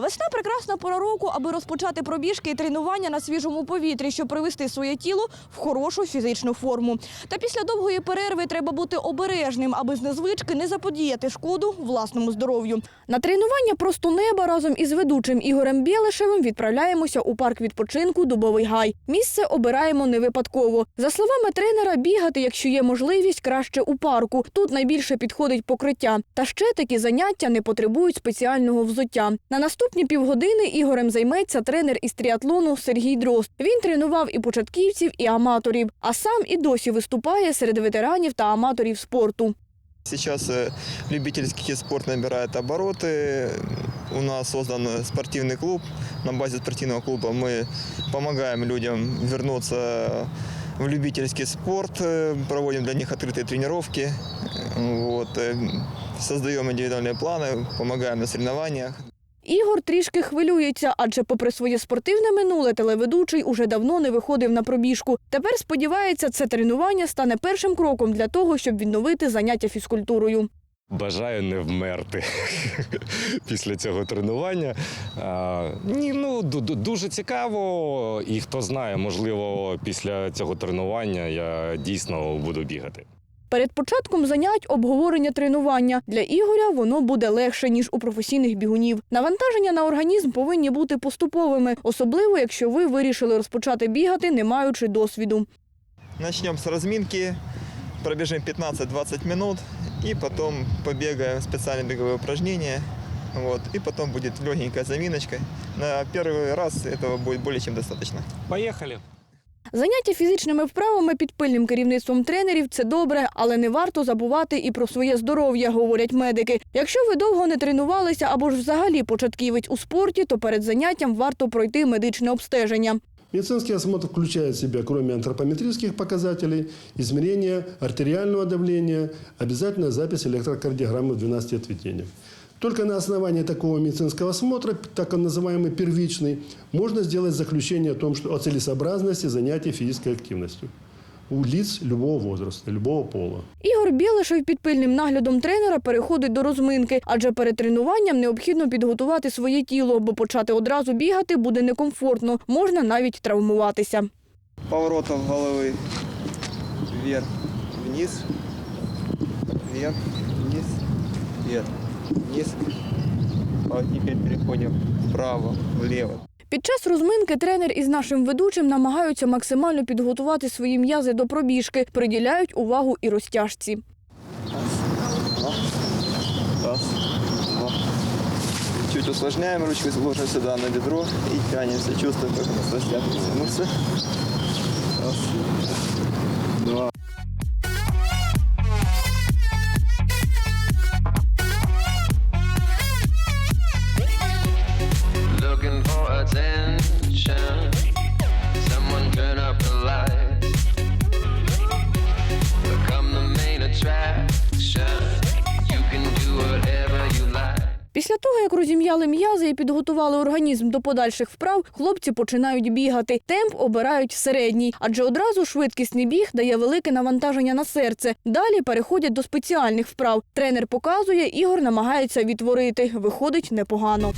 Весна прекрасна пора року, аби розпочати пробіжки і тренування на свіжому повітрі, щоб привести своє тіло в хорошу фізичну форму. Та після довгої перерви треба бути обережним, аби з незвички не заподіяти шкоду власному здоров'ю. На тренування просто неба разом із ведучим Ігорем Білишевим відправляємося у парк відпочинку Дубовий гай. Місце обираємо не випадково. За словами тренера, бігати, якщо є можливість, краще у парку. Тут найбільше підходить покриття. Та ще такі заняття не потребують спеціального взуття. На наступні півгодини Ігорем займеться тренер із тріатлону Сергій Дрозд. Він тренував і початківців, і аматорів, а сам і досі виступає серед ветеранів та аматорів спорту. Сейчас э, любительский спорт набирает обороты. У нас создан спортивный клуб. На базе спортивного клуба мы помогаем людям вернуться в любительский спорт, э, проводим для них открытые тренировки, э, вот, э, создаем индивидуальные планы, помогаем на соревнованиях. Ігор трішки хвилюється, адже, попри своє спортивне минуле, телеведучий уже давно не виходив на пробіжку. Тепер сподівається, це тренування стане першим кроком для того, щоб відновити заняття фізкультурою. Бажаю не вмерти після цього тренування. А, ні, ну ду- ду- дуже цікаво. І хто знає, можливо, після цього тренування я дійсно буду бігати. Перед початком занять обговорення тренування для Ігоря воно буде легше ніж у професійних бігунів. Навантаження на організм повинні бути поступовими, особливо якщо ви вирішили розпочати бігати, не маючи досвіду. Начнем с разминки, пробежим 15-20 минут и потом побегаем специальные беговые упражнения. Вот, и потом будет легенькая заминочка. На первый раз этого будет более чем достаточно. Поїхали! Заняття фізичними вправами під пильним керівництвом тренерів це добре, але не варто забувати і про своє здоров'я, говорять медики. Якщо ви довго не тренувалися або ж взагалі початківець у спорті, то перед заняттям варто пройти медичне обстеження. Медицинский осмотр включает в себя, кроме антропометрических показателей, измерение артериального давления, обязательно запись электрокардиограммы в 12 ответвлениях. Только на основании такого медицинского осмотра, так называемый первичный, можно сделать заключение о том, что о целесообразности занятий физической активностью у лиц любого возраста, любого пола. Ігор Білишев під пильним наглядом тренера переходить до розминки, адже перед тренуванням необхідно підготувати своє тіло, бо почати одразу бігати буде некомфортно, можна навіть травмуватися. Поворотом головы вверх, вниз, вверх, вниз, вверх, вниз. А теперь переходим вправо, влево. Під час розминки тренер із нашим ведучим намагаються максимально підготувати свої м'язи до пробіжки, приділяють увагу і розтяжці. Раз, два. Чуть усложняем ручку, ложим сюда на бедро и тянемся. Чувствуем, как у нас растягиваются мышцы. Раз, розім'яли м'язи і підготували організм до подальших вправ, хлопці починають бігати. Темп обирають середній, адже одразу швидкісний біг дає велике навантаження на серце. Далі переходять до спеціальних вправ. Тренер показує, Ігор намагається відтворити. Виходить непогано.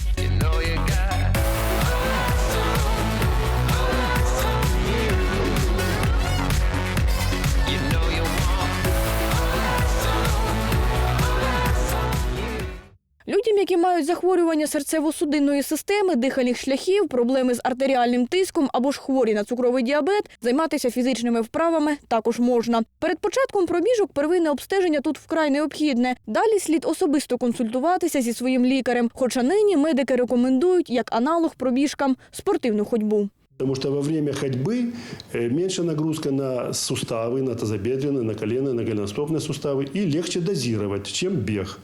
які мають захворювання серцево-судинної системи, дихальних шляхів, проблеми з артеріальним тиском або ж хворі на цукровий діабет, займатися фізичними вправами також можна. Перед початком пробіжок первинне обстеження тут вкрай необхідне. Далі слід особисто консультуватися зі своїм лікарем. Хоча нині медики рекомендують як аналог пробіжкам спортивну ходьбу. Потому что во время ходьбы э, меньше нагрузка на суставы, на тазобедренные, на коленные, на голеностопные суставы и легче дозировать, чем бег.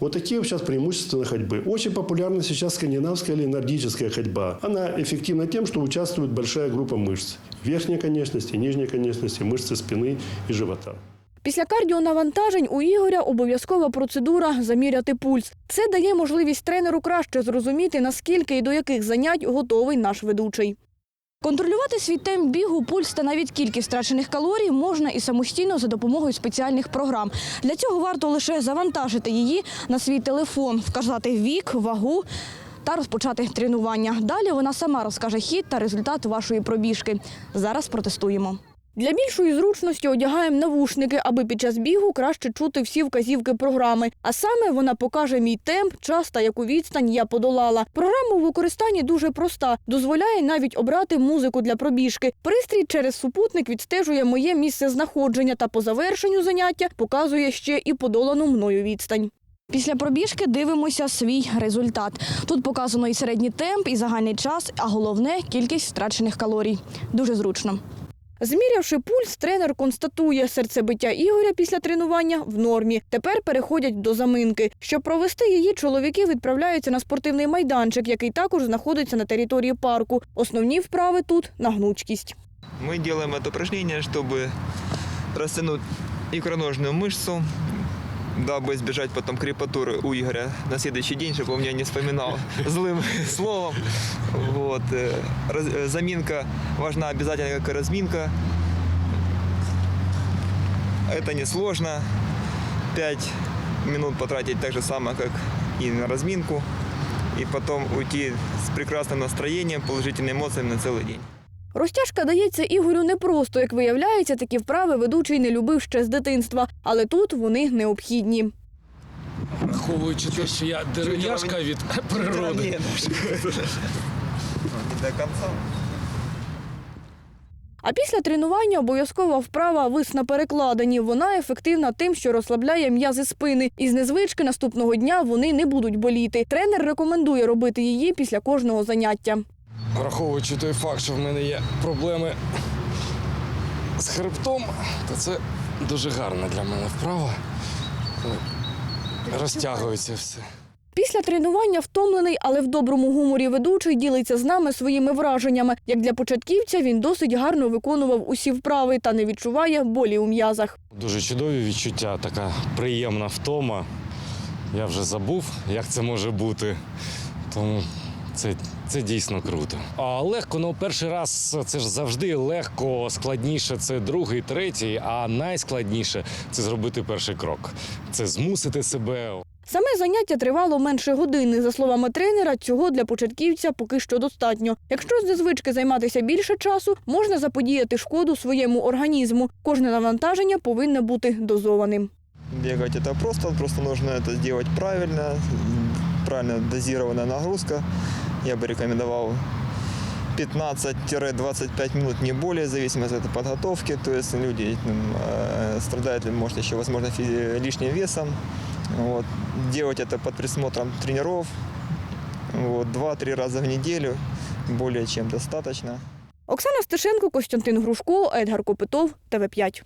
Вот такие вот сейчас преимущества ходьбы. Очень популярна сейчас скандинавская или нордическая ходьба. Она эффективна тем, что участвует большая группа мышц. Верхней конечности, нижней конечности, мышцы спины и живота. Після кардіонавантажень у Ігоря обов'язкова процедура заміряти пульс. Це дає можливість тренеру краще зрозуміти, наскільки і до яких занять готовий наш ведучий. Контролювати свій темп бігу, пульс та навіть кількість втрачених калорій можна і самостійно за допомогою спеціальних програм. Для цього варто лише завантажити її на свій телефон, вказати вік, вагу та розпочати тренування. Далі вона сама розкаже хід та результат вашої пробіжки. Зараз протестуємо. Для більшої зручності одягаємо навушники, аби під час бігу краще чути всі вказівки програми. А саме вона покаже мій темп, час та яку відстань я подолала. Програма у використанні дуже проста, дозволяє навіть обрати музику для пробіжки. Пристрій через супутник відстежує моє місце знаходження та по завершенню заняття показує ще і подолану мною відстань. Після пробіжки дивимося свій результат. Тут показано і середній темп, і загальний час, а головне кількість втрачених калорій. Дуже зручно. Змірявши пульс, тренер констатує, серцебиття Ігоря після тренування в нормі. Тепер переходять до заминки. Щоб провести її, чоловіки відправляються на спортивний майданчик, який також знаходиться на території парку. Основні вправи тут на гнучкість. Мы делаем это упражнение, чтобы растянуть икроножную мышцу, дабы избежать потом крепатуры у Игоря на следующий день, чтобы он меня не вспоминал злым словом. Вот. э, раз- э, Заминка важна обязательно, как и разминка. Это несложно. 5 минут потратить так же самое, как и на разминку. И потом уйти с прекрасным настроением, положительными эмоциями на целый день. Розтяжка дається Ігорю непросто. Як виявляється, такі вправи ведучий не любив ще з дитинства, але тут вони необхідні. Враховуючи те, що я дерев'яшка від природи. А після тренування обов'язкова вправа вис на перекладині. Вона ефективна тим, що розслабляє м'язи спини. І з незвички наступного дня вони не будуть боліти. Тренер рекомендує робити її після кожного заняття. Враховуючи той факт, що в мене є проблеми з хребтом, то це дуже гарна для мене вправа. Розтягується все. Після тренування втомлений, але в доброму гуморі ведучий ділиться з нами своїми враженнями. Як для початківця, він досить гарно виконував усі вправи та не відчуває болі у м'язах. Дуже чудові відчуття, така приємна втома. Я вже забув, як це може бути. Тому це, це дійсно круто. А легко, ну перший раз це ж завжди легко, складніше це другий, третій, а найскладніше це зробити перший крок. Це змусити себе. Саме заняття тривало менше години. За словами тренера, цього для початківця поки що достатньо. Якщо з незвички займатися більше часу, можна заподіяти шкоду своєму організму. Кожне навантаження повинно бути дозованим. Бегать это просто, просто нужно это сделать правильно, правильно дозированная нагрузка Я бы рекомендовал 15-25 минут, не более, в зависимости от подготовки. То есть люди м, э, страдают, может, еще, возможно, фи- лишним весом. Вот. Делать это под присмотром тренеров. Вот. 2-3 раза в неделю более чем достаточно. Оксана Стешенко, Костянтин Грушко, Едгар Копитов, ТВ 5